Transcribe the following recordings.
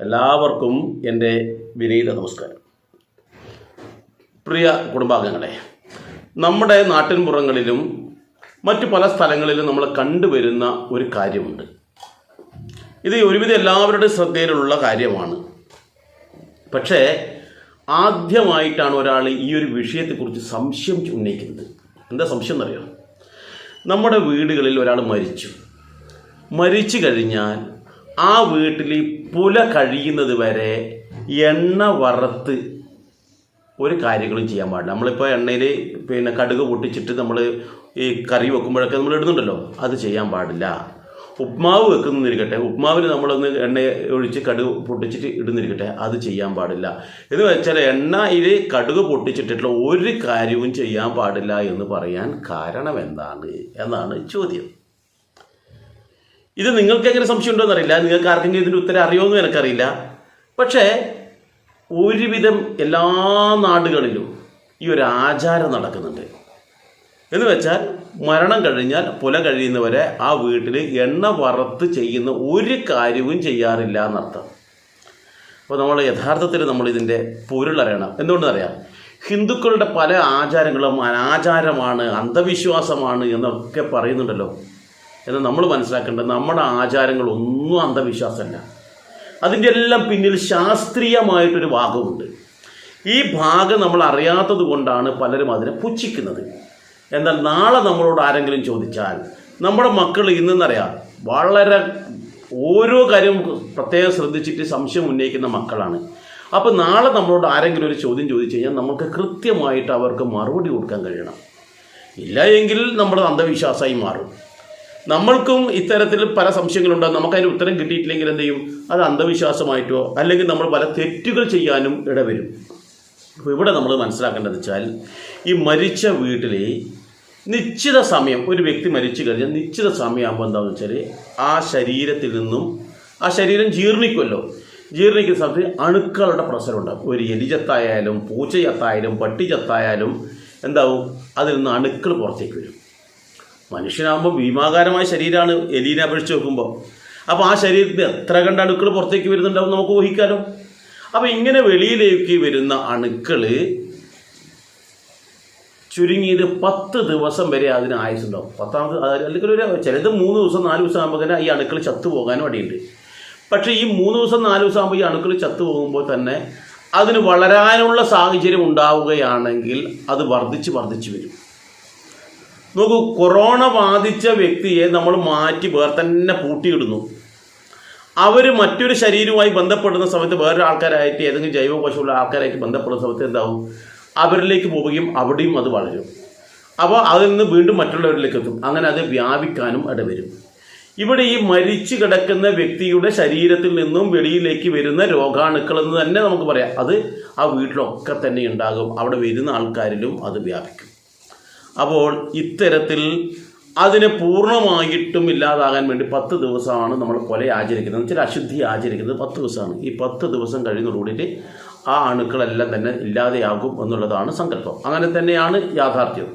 എല്ലാവർക്കും എന്റെ വിനീത നമസ്കാരം. പ്രിയ കുടുംബാംഗങ്ങളെ നമ്മുടെ നാട്ടിൻപുറങ്ങളിലും മറ്റു പല സ്ഥലങ്ങളിലും നമ്മൾ കണ്ടുവരുന്ന ഒരു കാര്യമുണ്ട്. ഇത് ഒരുവിധം എല്ലാവരുടെയും ശ്രദ്ധയിലുള്ള കാര്യമാണ്. പക്ഷേ ആദ്യമായിട്ടാണ് ഒരാൾ ഈ ഒരു വിഷയത്തെക്കുറിച്ച് സംശയം ഉന്നയിക്കുന്നത്. എന്താ സംശയം എന്നറിയോ? നമ്മുടെ വീടുകളിൽ ഒരാൾ മരിച്ചു. മരിച്ചു കഴിഞ്ഞാൽ ആ വീട്ടിൽ പുല കഴിയുന്നത് വരെ എണ്ണ വറുത്ത് ഒരു കാര്യങ്ങളും ചെയ്യാൻ പാടില്ല. നമ്മളിപ്പോൾ എണ്ണയിൽ പിന്നെ കടുക് പൊട്ടിച്ചിട്ട് നമ്മൾ ഈ കറി വെക്കുമ്പോഴൊക്കെ നമ്മൾ ഇടുന്നുണ്ടല്ലോ അത് ചെയ്യാൻ പാടില്ല. ഉപ്മാവ് വെക്കുന്നിരിക്കട്ടെ ഉപ്മാവിൽ നമ്മളൊന്ന് എണ്ണ ഒഴിച്ച് കടുക് പൊട്ടിച്ചിട്ട് ഇടുന്നിരിക്കട്ടെ അത് ചെയ്യാൻ പാടില്ല. എന്ന് വെച്ചാൽ എണ്ണയിൽ കടുക് പൊട്ടിച്ചിട്ടുള്ള ഒരു കാര്യവും ചെയ്യാൻ പാടില്ല എന്ന് പറയാൻ കാരണം എന്താണ്? എന്നാണ് ചോദ്യം. ഇത് നിങ്ങൾക്ക് എങ്ങനെ സംശയം ഉണ്ടോ എന്നറിയില്ല നിങ്ങൾക്ക് ആർക്കെങ്കിലും ഇതിന്റെ ഉത്തരം അറിയുമെന്നും എനിക്കറിയില്ല. പക്ഷേ ഒരുവിധം എല്ലാ നാടുകളിലും ഈ ഒരു ആചാരം നടക്കുന്നുണ്ട്. എന്ന് വെച്ചാൽ മരണം കഴിഞ്ഞാൽ പുല കഴിയുന്നവരെ ആ വീട്ടിൽ എണ്ണ വറുത്ത് ചെയ്യുന്ന ഒരു കാര്യവും ചെയ്യാറില്ല എന്നർത്ഥം. അപ്പോൾ നമ്മൾ യഥാർത്ഥത്തിൽ നമ്മൾ ഇതിന്റെ പൊരുളറിയണം എന്തുകൊണ്ടെന്നറിയാം ഹിന്ദുക്കളുടെ പല ആചാരങ്ങളും അനാചാരമാണ് അന്ധവിശ്വാസമാണ് എന്നൊക്കെ പറയുന്നുണ്ടല്ലോ. എന്ന് നമ്മൾ മനസ്സിലാക്കേണ്ടത് നമ്മുടെ ആചാരങ്ങളൊന്നും അന്ധവിശ്വാസമല്ല. അതിന്റെ എല്ലാം പിന്നിൽ ശാസ്ത്രീയമായിട്ടൊരു ഭാഗമുണ്ട്. ഈ ഭാഗം നമ്മൾ അറിയാത്തത് കൊണ്ടാണ് പലരും അതിനെ പുച്ഛിക്കുന്നത്. എന്നാൽ നാളെ നമ്മളോട് ആരെങ്കിലും ചോദിച്ചാൽ നമ്മുടെ മക്കൾ ഇന്നെന്നറിയാം വളരെ ഓരോ കാര്യവും പ്രത്യേകം ശ്രദ്ധിച്ചിട്ട് സംശയം ഉന്നയിക്കുന്ന മക്കളാണ്. അപ്പോൾ നാളെ നമ്മളോട് ആരെങ്കിലും ഒരു ചോദ്യം ചോദിച്ചു കഴിഞ്ഞാൽ നമുക്ക് കൃത്യമായിട്ട് അവർക്ക് മറുപടി കൊടുക്കാൻ കഴിയണം. ഇല്ല എങ്കിൽ നമ്മൾ അന്ധവിശ്വാസമായി മാറും. നമ്മൾക്കും ഇത്തരത്തിൽ പല സംശയങ്ങളുണ്ടാകും. നമുക്കതിന് ഉത്തരം കിട്ടിയിട്ടില്ലെങ്കിൽ എന്ത് ചെയ്യും? അത് അന്ധവിശ്വാസമായിട്ടോ അല്ലെങ്കിൽ നമ്മൾ പല തെറ്റുകൾ ചെയ്യാനും ഇടവരും. അപ്പോൾ ഇവിടെ നമ്മൾ മനസ്സിലാക്കേണ്ടത് വെച്ചാൽ ഈ മരിച്ച വീട്ടിൽ നിശ്ചിത സമയം ഒരു വ്യക്തി മരിച്ചു കഴിഞ്ഞാൽ നിശ്ചിത സമയമാകുമ്പോൾ എന്താണെന്ന് വെച്ചാൽ ആ ശരീരത്തിൽ നിന്നും ആ ശരീരം ജീർണിക്കുമല്ലോ. ജീർണിക്കുന്ന സമയത്ത് അണുക്കളുടെ പ്രസരം ഉണ്ടാകും. ഒരു എലിചത്തായാലും പൂച്ചയത്തായാലും പട്ടിചത്തായാലും എന്താവും? അതിൽ നിന്ന് അണുക്കൾ പുറത്തേക്ക് വരും. മനുഷ്യനാകുമ്പോൾ ഭീമാകാരമായ ശരീരമാണ് എലീനെ അപേക്ഷിച്ച് നോക്കുമ്പോൾ അപ്പോൾ ആ ശരീരത്തിൽ എത്ര കണ്ട അണുക്കൾ പുറത്തേക്ക് വരുന്നുണ്ടാവും നമുക്ക് ഊഹിക്കാലോ? അപ്പോൾ ഇങ്ങനെ വെളിയിലേക്ക് വരുന്ന അണുക്കൾ ചുരുങ്ങിയത് പത്ത് ദിവസം വരെ അതിന് ആയുസുണ്ടാവും. പത്താമത് അല്ലെങ്കിൽ ഒരു ചിലത് മൂന്ന് ദിവസം നാല് ദിവസം ആകുമ്പോൾ തന്നെ ഈ അണുക്കൾ ചത്തു പോകാനും അടിയുണ്ട്. പക്ഷേ ഈ മൂന്ന് ദിവസം നാല് ദിവസം ആകുമ്പോൾ ഈ അണുക്കൾ ചത്തു പോകുമ്പോൾ തന്നെ അതിന് വളരാനുള്ള സാഹചര്യം ഉണ്ടാവുകയാണെങ്കിൽ അത് വർദ്ധിച്ച് വർദ്ധിച്ച് വരും. നോക്കൂ കൊറോണ ബാധിച്ച വ്യക്തിയെ നമ്മൾ മാറ്റി വേറെ തന്നെ പൂട്ടിയിടുന്നു. അവർ മറ്റൊരു ശരീരവുമായി ബന്ധപ്പെടുന്ന സമയത്ത് വേറൊരു ആൾക്കാരായിട്ട് ഏതെങ്കിലും ജൈവകോശമുള്ള ആൾക്കാരായിട്ട് ബന്ധപ്പെടുന്ന സമയത്ത് എന്താവും? അവരിലേക്ക് പോവുകയും അവിടെയും അത് വളരും. അപ്പോൾ അതിൽ നിന്ന് വീണ്ടും മറ്റുള്ളവരിലേക്ക് എത്തും. അങ്ങനെ അത് വ്യാപിക്കാനും ഇടവരും. ഇവിടെ ഈ മരിച്ചു കിടക്കുന്ന വ്യക്തിയുടെ ശരീരത്തിൽ നിന്നും വെളിയിലേക്ക് വരുന്ന രോഗാണുക്കൾ എന്ന് തന്നെ നമുക്ക് പറയാം. അത് ആ വീട്ടിലൊക്കെ തന്നെ ഉണ്ടാകും. അവിടെ വരുന്ന ആൾക്കാരിലും അത് വ്യാപിക്കും. അപ്പോൾ ഇത്തരത്തിൽ അതിനെ പൂർണമായിട്ടും ഇല്ലാതാകാൻ വേണ്ടി പത്ത് ദിവസമാണ് നമ്മൾ കൊല ആചരിക്കുന്നത്. ചില അശുദ്ധി ആചരിക്കുന്നത് പത്ത് ദിവസമാണ്. ഈ പത്ത് ദിവസം കഴിയുന്നതോടുകൂടിയിട്ട് ആ അണുക്കളെല്ലാം തന്നെ ഇല്ലാതെയാകും എന്നുള്ളതാണ് സങ്കല്പം. അങ്ങനെ തന്നെയാണ് യാഥാർത്ഥ്യം.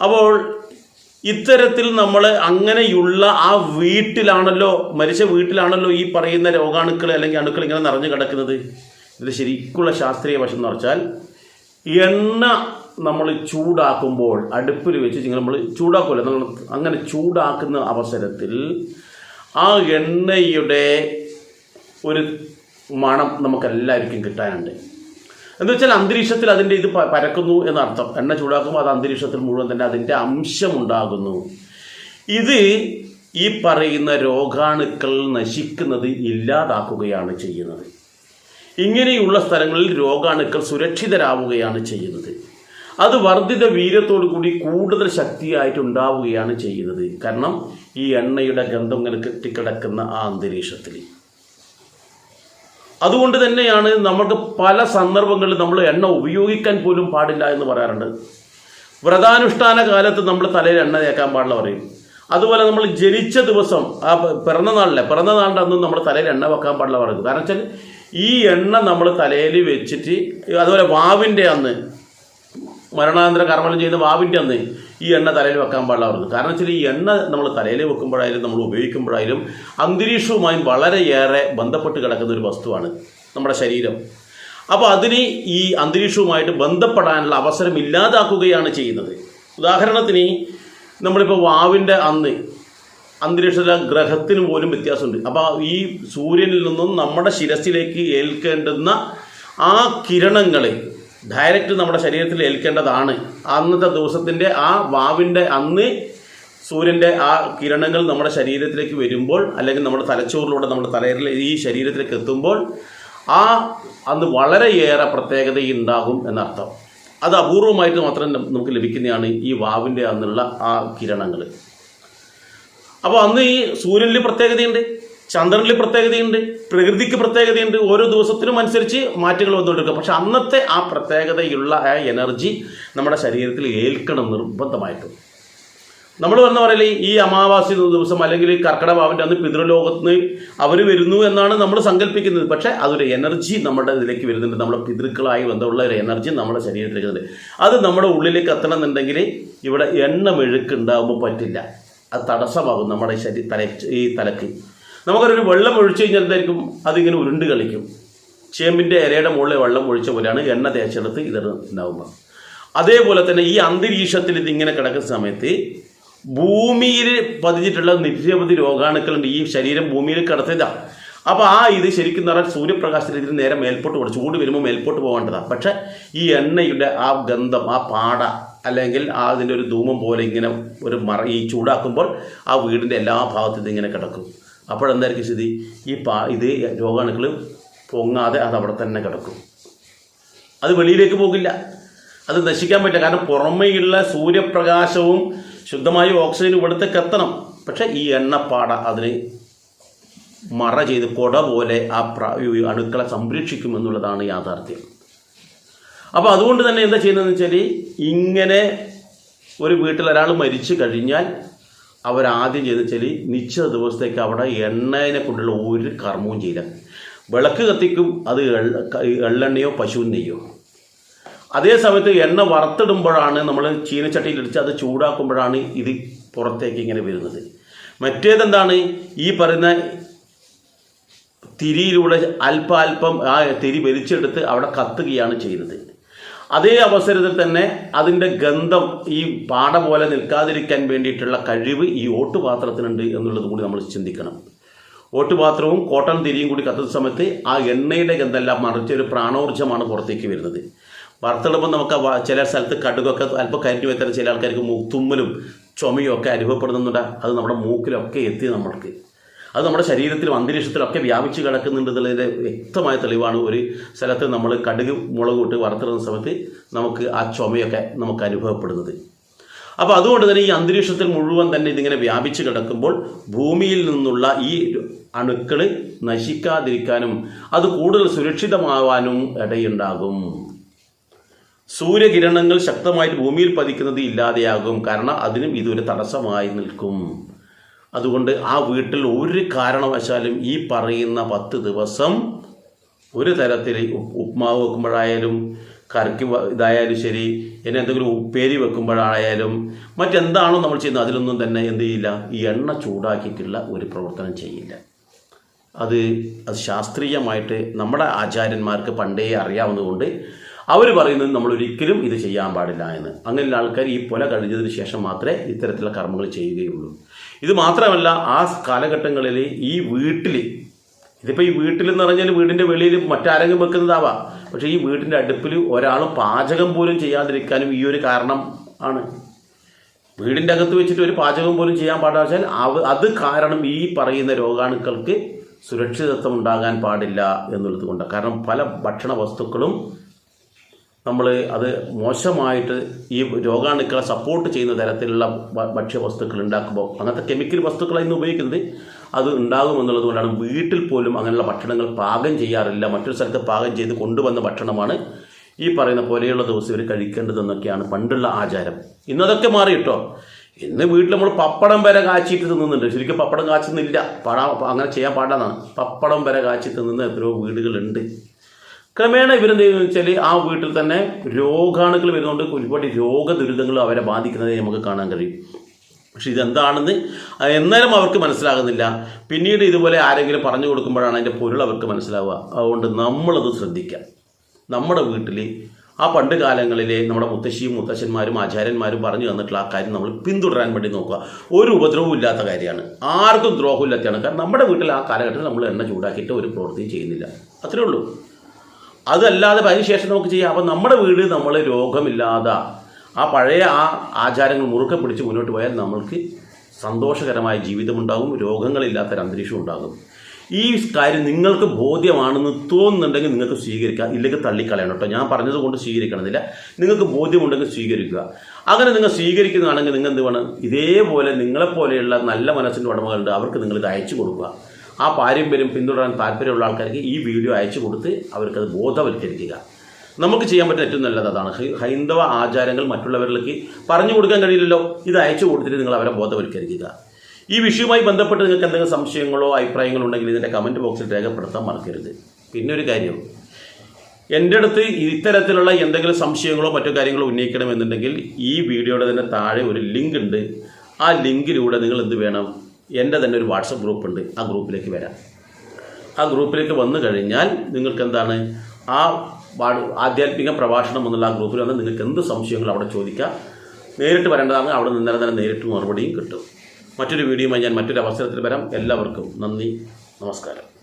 അപ്പോൾ ഇത്തരത്തിൽ നമ്മൾ അങ്ങനെയുള്ള ആ വീട്ടിലാണല്ലോ മരിച്ച വീട്ടിലാണല്ലോ ഈ പറയുന്ന രോഗാണുക്കൾ അല്ലെങ്കിൽ അണുക്കൾ ഇങ്ങനെ നിറഞ്ഞു കിടക്കുന്നത്? ഇത് ശരിക്കുള്ള ശാസ്ത്രീയ വശം എന്ന് വെച്ചാൽ എണ്ണ നമ്മൾ ചൂടാക്കുമ്പോൾ അടുപ്പിൽ വെച്ച് നമ്മൾ ചൂടാക്കുമല്ലോ നമ്മൾ അങ്ങനെ ചൂടാക്കുന്ന അവസരത്തിൽ ആ എണ്ണയുടെ ഒരു മണം നമുക്കെല്ലാവർക്കും കിട്ടാനുണ്ട്. എന്ന് വെച്ചാൽ അന്തരീക്ഷത്തിൽ അതിന്റെ ഇത് പരക്കുന്നു എന്നർത്ഥം. എണ്ണ ചൂടാക്കുമ്പോൾ അത് അന്തരീക്ഷത്തിൽ മുഴുവൻ തന്നെ അതിന്റെ അംശമുണ്ടാകുന്നു. ഇത് ഈ പറയുന്ന രോഗാണുക്കൾ നശിക്കുന്നത് ഇല്ലാതാക്കുകയാണ് ചെയ്യുന്നത്. ഇങ്ങനെയുള്ള സ്ഥലങ്ങളിൽ രോഗാണുക്കൾ സുരക്ഷിതരാവുകയാണ് ചെയ്യുന്നത്. അത് വർദ്ധിത വീര്യത്തോടു കൂടി കൂടുതൽ ശക്തിയായിട്ട് ഉണ്ടാവുകയാണ് ചെയ്യുന്നത്. കാരണം ഈ എണ്ണയുടെ ഗന്ധം ഇങ്ങനെ കെട്ടിക്കിടക്കുന്ന ആ അന്തരീക്ഷത്തിൽ. അതുകൊണ്ട് തന്നെയാണ് നമുക്ക് പല സന്ദർഭങ്ങളിൽ നമ്മൾ എണ്ണ ഉപയോഗിക്കാൻ പോലും പാടില്ല എന്ന് പറയാറുണ്ട്. വ്രതാനുഷ്ഠാന കാലത്ത് നമ്മൾ തലയിൽ എണ്ണ തേക്കാൻ പാടില്ല പറയും. അതുപോലെ നമ്മൾ ജനിച്ച ദിവസം ആ പിറന്നനാളിലെ പിറന്ന നാളിലെ പിറന്ന അന്നും നമ്മൾ തലയിൽ എണ്ണ വെക്കാൻ പാടില്ല പറയുന്നത്. കാരണം വെച്ചാൽ ഈ എണ്ണ നമ്മൾ തലയിൽ വെച്ചിട്ട് അതുപോലെ വാവിന്റെ അന്ന് മരണാനന്തര കർമ്മം ചെയ്യുന്ന വാവിന്റെ അന്ന് ഈ എണ്ണ തലയിൽ വെക്കാൻ പാടില്ല കാരണം വെച്ചാൽ ഈ എണ്ണ നമ്മൾ തലയിൽ വെക്കുമ്പോഴായാലും നമ്മൾ ഉപയോഗിക്കുമ്പോഴായാലും അന്തരീക്ഷവുമായും വളരെയേറെ ബന്ധപ്പെട്ട് കിടക്കുന്ന ഒരു വസ്തുവാണ് നമ്മുടെ ശരീരം. അപ്പോൾ അതിന് ഈ അന്തരീക്ഷവുമായിട്ട് ബന്ധപ്പെടാനുള്ള അവസരം ഇല്ലാതാക്കുകയാണ് ചെയ്യുന്നത്. ഉദാഹരണത്തിന് നമ്മളിപ്പോൾ വാവിന്റെ അന്ന് അന്തരീക്ഷത്തിലെ ഗ്രഹത്തിന് പോലും വ്യത്യാസമുണ്ട്. അപ്പോൾ ഈ സൂര്യനിൽ നിന്നും നമ്മുടെ ശിരസിലേക്ക് ഏൽക്കേണ്ടുന്ന ആ കിരണങ്ങൾ ഡയറക്റ്റ് നമ്മുടെ ശരീരത്തിൽ ഏൽക്കേണ്ടതാണ്. അന്നത്തെ ദിവസത്തിന്റെ ആ വാവിന്റെ അന്ന് സൂര്യന്റെ ആ കിരണങ്ങൾ നമ്മുടെ ശരീരത്തിലേക്ക് വരുമ്പോൾ അല്ലെങ്കിൽ നമ്മുടെ തലച്ചോറിലൂടെ നമ്മുടെ തലയിൽ ഈ ശരീരത്തിലേക്ക് എത്തുമ്പോൾ ആ അന്ന് വളരെയേറെ പ്രത്യേകത ഉണ്ടാകും എന്നർത്ഥം. അത് അപൂർവമായിട്ട് മാത്രം നമുക്ക് ലഭിക്കുന്നതാണ് ഈ വാവിന്റെ അന്നുള്ള ആ കിരണങ്ങൾ. അപ്പോൾ അന്ന് ഈ സൂര്യനിൽ പ്രത്യേകതയുണ്ട്? ചന്ദ്രനിൽ പ്രത്യേകതയുണ്ട് പ്രകൃതിക്ക് പ്രത്യേകതയുണ്ട് ഓരോ ദിവസത്തിനും അനുസരിച്ച് മാറ്റങ്ങൾ വന്നുകൊണ്ടിരിക്കുക പക്ഷെ അന്നത്തെ ആ പ്രത്യേകതയുള്ള ആ എനർജി നമ്മുടെ ശരീരത്തിൽ ഏൽക്കണം നിർബന്ധമായിട്ടും. നമ്മൾ പറഞ്ഞ പറയലേ ഈ അമാവാസി ദിവസം അല്ലെങ്കിൽ കർക്കിടഭാവിന്റെ അന്ന് പിതൃലോകത്ത് അവർ വരുന്നു എന്നാണ് നമ്മൾ സങ്കല്പിക്കുന്നത്. പക്ഷേ അതൊരു എനർജി നമ്മുടെ ഇതിലേക്ക് വരുന്നുണ്ട്. നമ്മുടെ പിതൃക്കളായി ബന്ധമുള്ള ഒരു എനർജി നമ്മുടെ ശരീരത്തിലേക്ക് വരുന്നുണ്ട്. അത് നമ്മുടെ ഉള്ളിലേക്ക് എത്തണമെന്നുണ്ടെങ്കിൽ ഇവിടെ എണ്ണ മെഴുക്ക് ഉണ്ടാകുമ്പോൾ പറ്റില്ല. അത് തടസ്സമാകും നമ്മുടെ ശരീര തല ഈ തലക്ക് നമുക്കൊരു വെള്ളം ഒഴിച്ചു കഴിഞ്ഞാൽ എന്തായിരിക്കും? അതിങ്ങനെ ഉരുണ്ട് കളിക്കും. ചേമ്പിന്റെ ഇലയുടെ മുകളിൽ വെള്ളം ഒഴിച്ച പോലെയാണ് എണ്ണ തേച്ചെടുത്ത് ഇത് ഉണ്ടാവുക അതേപോലെ തന്നെ ഈ അന്തരീക്ഷത്തിൽ ഇതിങ്ങനെ കിടക്കുന്ന സമയത്ത് ഭൂമിയിൽ പതിഞ്ഞിട്ടുള്ള നിരവധി രോഗാണുക്കളുണ്ട്. ഈ ശരീരം ഭൂമിയിൽ കിടത്തിയതാണ് അപ്പോൾ ആ ഇത് ശരിക്കും പറഞ്ഞാൽ സൂര്യപ്രകാശത്തിൽ ഇതിന് നേരെ മേൽപോട്ട് പോകണം ചൂട് വരുമ്പോൾ മേൽപോട്ട് പോകേണ്ടതാണ് പക്ഷേ ഈ എണ്ണയുടെ ആ ഗന്ധം ആ പാട അല്ലെങ്കിൽ ആ അതിന്റെ ഒരു ധൂമം പോലെ ഇങ്ങനെ ഒരു മറ ഈ ചൂടാക്കുമ്പോൾ ആ വീടിന്റെ എല്ലാ ഭാഗത്തും ഇതിങ്ങനെ കിടക്കും. അപ്പോഴെന്തായിരിക്കും സ്ഥിതി? ഈ പാ ഇത് രോഗാണുക്കൾ പൊങ്ങാതെ അത് അവിടെ തന്നെ കിടക്കും. അത് വെളിയിലേക്ക് പോകില്ല. അത് നശിക്കാൻ പറ്റില്ല. കാരണം പുറമേയുള്ള സൂര്യപ്രകാശവും ശുദ്ധമായ ഓക്സിജനും ഇവിടത്തേക്ക് എത്തണം. പക്ഷേ ഈ എണ്ണപ്പാട അതിന് മറ ചെയ്ത് കൊട പോലെ ആ പ്ര അണുക്കളെ സംരക്ഷിക്കുമെന്നുള്ളതാണ് യാഥാർത്ഥ്യം. അപ്പോൾ അതുകൊണ്ട് തന്നെ എന്താ ചെയ്യുന്നതെന്ന് വെച്ചാൽ ഇങ്ങനെ ഒരു വീട്ടിൽ ഒരാൾ മരിച്ചു കഴിഞ്ഞാൽ അവരാദ്യം ചെയ്തെന്ന് വെച്ചാൽ നിശ്ചിത ദിവസത്തേക്ക് അവിടെ എണ്ണയെ കൊണ്ടുള്ള ഒരു കർമ്മവും ചെയ്യില്ല വിളക്ക് കത്തിക്കും അത് എള്ള എള്ളെണ്ണയോ പശുവിൻ നെയ്യോ. അതേ സമയത്ത് എണ്ണ വറുത്തിടുമ്പോഴാണ് നമ്മൾ ചീനച്ചട്ടിയിലിടിച്ച് അത് ചൂടാക്കുമ്പോഴാണ് ഇത് പുറത്തേക്ക് ഇങ്ങനെ വരുന്നത്. മറ്റേതെന്താണ്? ഈ പറയുന്ന തിരിയിലൂടെ അല്പാൽപ്പം ആ തിരി വലിച്ചെടുത്ത് അവിടെ കത്തുകയാണ് ചെയ്യുന്നത്. അതേ അവസരത്തിൽ തന്നെ അതിന്റെ ഗന്ധം ഈ പാട പോലെ നിൽക്കാതിരിക്കാൻ വേണ്ടിയിട്ടുള്ള കഴിവ് ഈ ഓട്ടുപാത്രത്തിനുണ്ട് എന്നുള്ളത് കൂടി നമ്മൾ ചിന്തിക്കണം. ഓട്ടുപാത്രവും കോട്ടൺ തിരിയും കൂടി കത്തുന്ന സമയത്ത് ആ എണ്ണയുടെ ഗന്ധമെല്ലാം മറിച്ച് ഒരു പ്രാണോർജമാണ് പുറത്തേക്ക് വരുന്നത്. വറുത്തിടുമ്പോൾ നമുക്ക് ചില സ്ഥലത്ത് കടുകൊക്കെ അല്പം കരിഞ്ഞു വെത്തരം ചില ആൾക്കാർക്ക് തുമ്മലും ചുമയും ഒക്കെ അനുഭവപ്പെടുന്നുണ്ട്. അത് നമ്മുടെ മൂക്കിലൊക്കെ എത്തി നമ്മൾക്ക്. അത് നമ്മുടെ ശരീരത്തിലും അന്തരീക്ഷത്തിലൊക്കെ വ്യാപിച്ച് കിടക്കുന്നുണ്ട് വ്യക്തമായ തെളിവാണ് ഒരു സ്ഥലത്ത് നമ്മൾ കടുക് മുളക് ഇട്ട് സമയത്ത് നമുക്ക് ആ ചുമയൊക്കെ നമുക്ക് അനുഭവപ്പെടുന്നത്. അപ്പോൾ അതുകൊണ്ട് തന്നെ ഈ അന്തരീക്ഷത്തിൽ മുഴുവൻ തന്നെ ഇതിങ്ങനെ വ്യാപിച്ച് കിടക്കുമ്പോൾ ഭൂമിയിൽ നിന്നുള്ള ഈ അണുക്കൾ നശിക്കാതിരിക്കാനും അത് കൂടുതൽ സുരക്ഷിതമാവാനും ഇടയുണ്ടാകും. സൂര്യകിരണങ്ങൾ ശക്തമായിട്ട് ഭൂമിയിൽ പതിക്കുന്നത് ഇല്ലാതെയാകും. കാരണം അതിനും ഇതൊരു തടസ്സമായി നിൽക്കും. അതുകൊണ്ട് ആ വീട്ടിൽ ഒരു കാരണവശാലും ഈ പറയുന്ന പത്ത് ദിവസം ഒരു തരത്തിൽ ഉപ്മാവ് വെക്കുമ്പോഴായാലും കറിക്ക് ഇതായാലും ശരി ഇനി എന്തെങ്കിലും ഉപ്പേരി വെക്കുമ്പോഴായാലും മറ്റെന്താണോ നമ്മൾ ചെയ്യുന്നത് അതിലൊന്നും തന്നെ എന്ത് ചെയ്യില്ല ഈ എണ്ണ ചൂടാക്കിയിട്ടുള്ള ഒരു പ്രവർത്തനം ചെയ്യില്ല. അത് അത് ശാസ്ത്രീയമായിട്ട് നമ്മുടെ ആചാര്യന്മാർക്ക് പണ്ടേ അറിയാവുന്നതുകൊണ്ട് അവർ പറയുന്നത് നമ്മൾ ഒരിക്കലും ഇത് ചെയ്യാൻ പാടില്ല എന്ന്. അങ്ങനെയുള്ള ആൾക്കാർ ഈ പൊല കഴിഞ്ഞതിന് ശേഷം മാത്രമേ ഇത്തരത്തിലുള്ള കർമ്മങ്ങൾ ചെയ്യുകയുള്ളൂ. ഇത് മാത്രമല്ല ആ കാലഘട്ടങ്ങളിൽ ഈ വീട്ടിൽ ഇതിപ്പോൾ ഈ വീട്ടിൽ എന്ന് പറഞ്ഞാൽ വീടിന്റെ വെളിയിൽ മറ്റാരെങ്കിലും വെക്കുന്നതാവാം. പക്ഷേ ഈ വീട്ടിന്റെ അടുപ്പിൽ ഒരാൾ പാചകം പോലും ചെയ്യാതിരിക്കാനും ഈ ഒരു കാരണം ആണ്. വീടിന്റെ അകത്ത് വെച്ചിട്ട് ഒരു പാചകം പോലും ചെയ്യാൻ പാടില്ല വെച്ചാൽ അത് കാരണം ഈ പറയുന്ന രോഗാണുക്കൾക്ക് സുരക്ഷിതത്വം ഉണ്ടാകാൻ പാടില്ല എന്നുള്ളത് കൊണ്ട്. കാരണം പല ഭക്ഷണ വസ്തുക്കളും നമ്മൾ അത് മോശമായിട്ട് ഈ രോഗാണുക്കളെ സപ്പോർട്ട് ചെയ്യുന്ന തരത്തിലുള്ള ഭക്ഷ്യവസ്തുക്കൾ ഉണ്ടാക്കുമ്പോൾ അങ്ങനത്തെ കെമിക്കൽ വസ്തുക്കളാണ് ഇന്ന് ഉപയോഗിക്കുന്നത്. അത് ഉണ്ടാകുമെന്നുള്ളത് കൊണ്ടാണ് വീട്ടിൽ പോലും അങ്ങനെയുള്ള ഭക്ഷണങ്ങൾ പാകം ചെയ്യാറില്ല. മറ്റൊരു സ്ഥലത്ത് പാകം ചെയ്ത് കൊണ്ടുവന്ന ഭക്ഷണമാണ് ഈ പറയുന്ന പോലെയുള്ള ദിവസം ഇവർ കഴിക്കേണ്ടതെന്നൊക്കെയാണ് പണ്ടുള്ള ആചാരം. ഇന്നതൊക്കെ മാറി കേട്ടോ. ഇന്ന് വീട്ടിൽ നമ്മൾ പപ്പടം വരെ കാച്ചിട്ട് തിന്നുന്നുണ്ട്. ശരിക്കും പപ്പടം കാച്ചുന്നില്ല. പാടാ അങ്ങനെ ചെയ്യാൻ പാടാന്നാണ്. പപ്പടം വരെ കാച്ചി തിന്നുന്ന എത്രയോ വീടുകളുണ്ട്. ക്രമേണ ഇവരെന്ത് ചെയ്യുന്നു വെച്ചാൽ ആ വീട്ടിൽ തന്നെ രോഗാണുക്കൾ വരുന്നതുകൊണ്ട് ഒരുപാട് രോഗദുരിതങ്ങൾ അവരെ ബാധിക്കുന്നത് നമുക്ക് കാണാൻ കഴിയും. പക്ഷെ ഇതെന്താണെന്ന് എന്നാലും അവർക്ക് മനസ്സിലാകുന്നില്ല. പിന്നീട് ഇതുപോലെ ആരെങ്കിലും പറഞ്ഞു കൊടുക്കുമ്പോഴാണ് അതിന്റെ പൊരുൾ അവർക്ക് മനസ്സിലാവുക. അതുകൊണ്ട് നമ്മളത് ശ്രദ്ധിക്കാം നമ്മുടെ വീട്ടിൽ ആ പണ്ട് കാലങ്ങളിലെ നമ്മുടെ മുത്തശ്ശിയും മുത്തശ്ശന്മാരും ആചാര്യന്മാരും പറഞ്ഞു തന്നിട്ടുള്ള ആ കാര്യം നമ്മൾ പിന്തുടരാൻ വേണ്ടി നോക്കുക. ഒരു ഉപദ്രവവും ഇല്ലാത്ത കാര്യമാണ്. ആർക്കും ദ്രോഹവും ഇല്ലാത്തതാണ് കാരണം നമ്മുടെ വീട്ടിൽ ആ കാലഘട്ടത്തിൽ നമ്മൾ എണ്ണ ചൂടാക്കിയിട്ട് ഒരു പ്രവൃത്തിയും ചെയ്യുന്നില്ല. അത്രേ ഉള്ളൂ. അതല്ലാതെ അതിനുശേഷം നമുക്ക് ചെയ്യാം. അപ്പം നമ്മുടെ വീട് നമ്മൾ രോഗമില്ലാതെ. ആ പഴയ ആ ആചാരങ്ങൾ മുറുക്കെ പിടിച്ച് മുന്നോട്ട് പോയാൽ നമ്മൾക്ക് സന്തോഷകരമായ ജീവിതമുണ്ടാകും രോഗങ്ങളില്ലാത്തൊരു അന്തരീക്ഷം ഉണ്ടാകും. ഈ കാര്യം നിങ്ങൾക്ക് ബോധ്യമാണെന്ന് തോന്നുന്നുണ്ടെങ്കിൽ നിങ്ങൾക്ക് സ്വീകരിക്കാം. ഇല്ലെങ്കിൽ തള്ളിക്കളയണം കേട്ടോ. ഞാൻ പറഞ്ഞത് കൊണ്ട് സ്വീകരിക്കണമെന്നില്ല. നിങ്ങൾക്ക് ബോധ്യമുണ്ടെങ്കിൽ സ്വീകരിക്കുക. അങ്ങനെ നിങ്ങൾ സ്വീകരിക്കുന്നതാണെങ്കിൽ നിങ്ങൾ എന്ത് വേണം? ഇതേപോലെ നിങ്ങളെപ്പോലെയുള്ള നല്ല മനസ്സിന്റെ ഉടമകളുണ്ട് അവർക്ക് നിങ്ങൾ ഇത് അയച്ചു കൊടുക്കുക. ആ പാരമ്പര്യം പിന്തുടരാൻ താല്പര്യമുള്ള ആൾക്കാർക്ക് ഈ വീഡിയോ അയച്ചു കൊടുത്ത് അവർക്കത് ബോധവൽക്കരിക്കുക. നമുക്ക് ചെയ്യാൻ പറ്റുന്ന ഏറ്റവും നല്ലത് അതാണ്. ഹൈന്ദവ ആചാരങ്ങൾ മറ്റുള്ളവരിലേക്ക് പറഞ്ഞു കൊടുക്കാൻ കഴിയില്ലല്ലോ ഇത് അയച്ചു കൊടുത്തിട്ട് നിങ്ങൾ അവരെ ബോധവൽക്കരിക്കുക. ഈ വിഷയവുമായി ബന്ധപ്പെട്ട് നിങ്ങൾക്ക് എന്തെങ്കിലും സംശയങ്ങളോ അഭിപ്രായങ്ങളോ ഉണ്ടെങ്കിൽ ഇതിന്റെ കമന്റ് ബോക്സിൽ രേഖപ്പെടുത്താൻ മറക്കരുത്. പിന്നെ ഒരു കാര്യം എന്റെ അടുത്ത് ഇത്തരത്തിലുള്ള എന്തെങ്കിലും സംശയങ്ങളോ മറ്റു കാര്യങ്ങളോ ഉന്നയിക്കണമെന്നുണ്ടെങ്കിൽ ഈ വീഡിയോയുടെ തന്നെ താഴെ ഒരു ലിങ്ക് ഉണ്ട്. ആ ലിങ്കിലൂടെ നിങ്ങൾ എന്ത് വേണം എന്റെ തന്നെ ഒരു വാട്സപ്പ് ഗ്രൂപ്പുണ്ട്. ആ ഗ്രൂപ്പിലേക്ക് വരാം. ആ ഗ്രൂപ്പിലേക്ക് വന്നു കഴിഞ്ഞാൽ നിങ്ങൾക്ക് എന്താണ് ആ ആധ്യാത്മിക പ്രഭാഷണം എന്നുള്ള ആ ഗ്രൂപ്പിൽ വന്ന് നിങ്ങൾക്ക് എന്ത് സംശയങ്ങൾ അവിടെ ചോദിക്കാം. നേരിട്ട് വരേണ്ടതാണ്. അവിടെ നിന്നേരം തന്നെ നേരിട്ട് മറുപടിയും കിട്ടും. മറ്റൊരു വീഡിയോയുമായി ഞാൻ മറ്റൊരു അവസരത്തിൽ വരാം. എല്ലാവർക്കും നന്ദി. നമസ്കാരം.